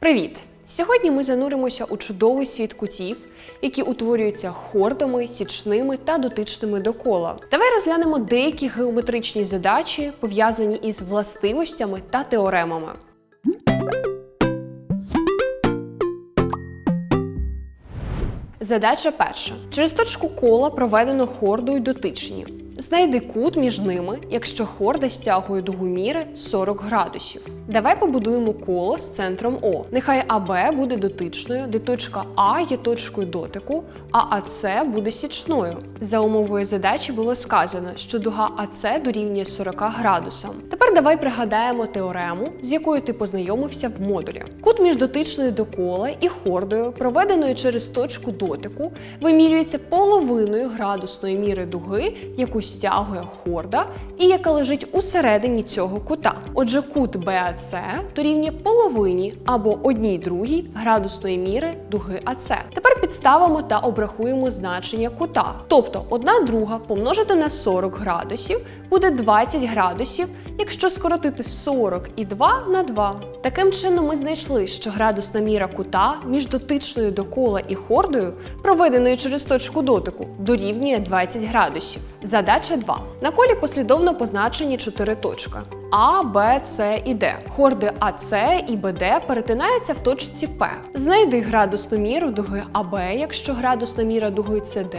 Привіт! Сьогодні ми зануримося у чудовий світ кутів, які утворюються хордами, січними та дотичними до кола. Давай розглянемо деякі геометричні задачі, пов'язані із властивостями та теоремами. Задача перша. Через точку кола проведено хорду й дотичні. Знайди кут між ними, якщо хорда стягує дугу міри 40 градусів. Давай побудуємо коло з центром О. Нехай АБ буде дотичною, де точка А є точкою дотику, а АС буде січною. За умовою задачі було сказано, що дуга АС дорівнює 40 градусам. Тепер давай пригадаємо теорему, з якою ти познайомився в модулі. Кут між дотичною до кола і хордою, проведеною через точку дотику, вимірюється половиною градусної міри дуги, яку стягує хорда, і яка лежить усередині цього кута. Отже, кут BAC дорівнює половині або одній другій градусної міри дуги АЦ. Тепер підставимо та обрахуємо значення кута. Тобто 1 друга помножити на 40 градусів буде 20 градусів, якщо скоротити 40 і 2 на 2. Таким чином ми знайшли, що градусна міра кута між дотичною до кола і хордою, проведеною через точку дотику, дорівнює 20 градусів. Задача 2. На колі послідовно позначені 4 точки. А, Б, С і Д. Хорди АС і БД перетинаються в точці П. Знайди градусну міру дуги АБ, якщо градусна міра дуги СД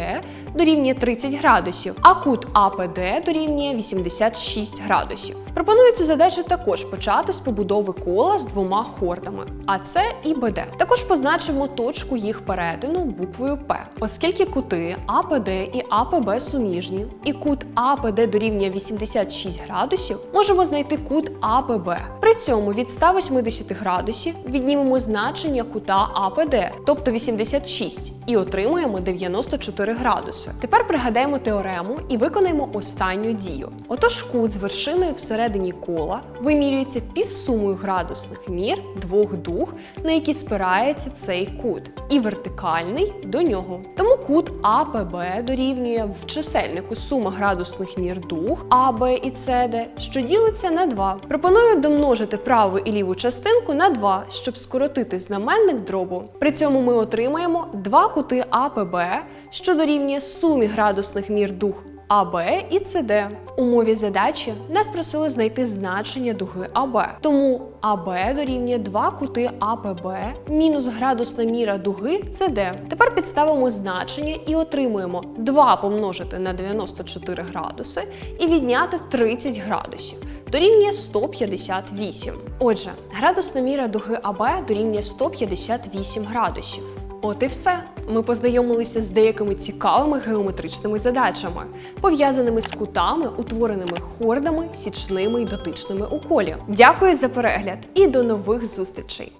дорівнює 30 градусів, а кут АПД дорівнює 86 градусів. Пропоную цю задачу також почати з побудови кола з двома хордами АС і БД. Також позначимо точку їх перетину буквою П. Оскільки кути АПД і АПБ суміжні, і кут АПД дорівнює 86 градусів, можемо знайти кут АПБ. При цьому від 180 градусів віднімемо значення кута АПД, тобто 86, і отримуємо 94 градуси. Тепер пригадаємо теорему і виконаємо останню дію. Отож, кут з вершиною всередині кола вимірюється півсумою градусних мір двох дуг, на які спирається цей кут, і вертикальний до нього. Тому кут АПБ дорівнює в чисельнику сума градусних мір дуг АБ і СД, що ділиться на 2. Пропоную домножити праву і ліву частинку на 2, щоб скоротити знаменник дробу. При цьому ми отримаємо два кути АПБ, що дорівнює сумі градусних мір дуг АБ і СД. В умові задачі нас просили знайти значення дуги АБ. Тому АБ дорівнює 2 кути АПБ мінус градусна міра дуги СД. Тепер підставимо значення і отримуємо 2 помножити на 94 градуси і відняти 30 градусів. Дорівнює 158. Отже, градусна міра дуги АБ дорівнює 158 градусів. От і все. Ми познайомилися з деякими цікавими геометричними задачами, пов'язаними з кутами, утвореними хордами, січними й дотичними у колі. Дякую за перегляд і до нових зустрічей!